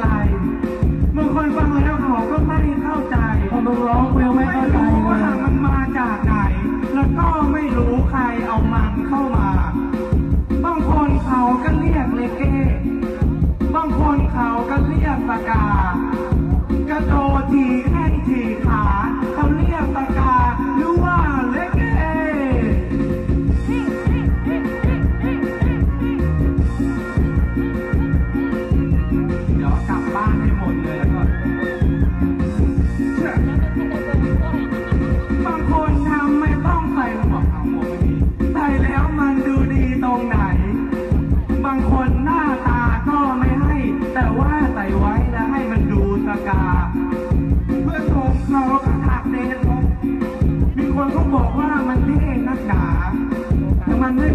ไรบางคนฟังแล้วเขาก็ไม่เข้าใจพอมึงร้องกูยังไม่เข้าใจรู้เลว่ามันมาจากไหน แล้วก็ไม่รู้ใครเอามันเข้ามา เขาก็เรียกเลเก้บางคนเขาก็เรียกปากกากระโดดที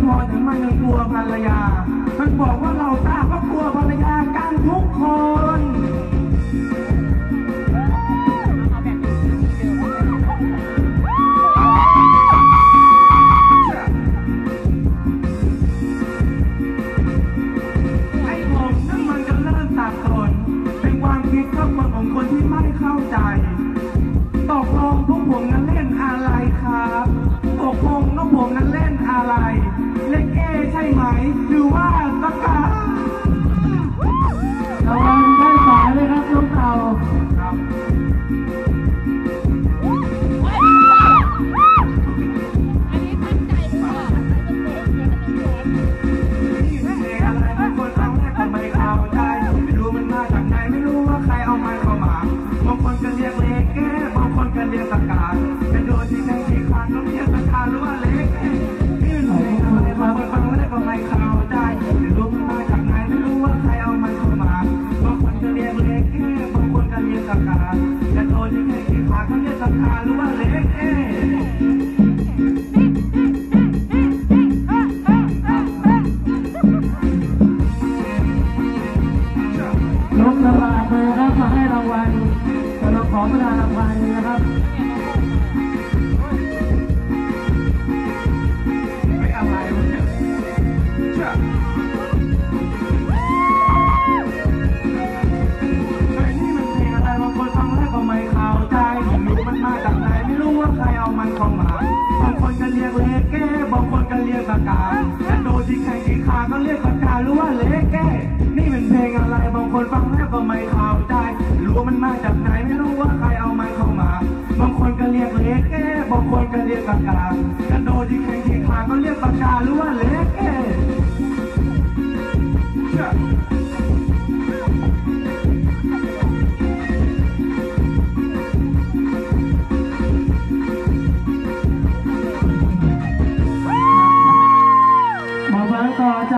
พอถึงมันยังกลัวภรรยา มันบอกว่าเราตาก็กลัวภรรยากันทุกคน เรียกตะกาแต่โดนที่แทงที่คานเขาเรียกตะกาหรือว่าเลขแก้ยกระบาดเลยครับมาให้รางวัลแต่เราขอประทานรางวัลนะครับไม่อะไรวะเนี่ยียกปากกาและโดนที่แข่งที่ขาก็เรียกปากกาหรือว่าเล็กแก้นี่เป็นเพลงอะไรบางคนฟังแล้วก็ไม่เข้าใจรู้ว่ามันมาจากไหนไม่รู้ว่าใครเอามันเข้ามา บางคนก็เรียกเล็กแก้บางคนก็เรียกปากกาและโดนที่แข่งที่ขาก็เรียกปากกาหรือว่าเล็ก้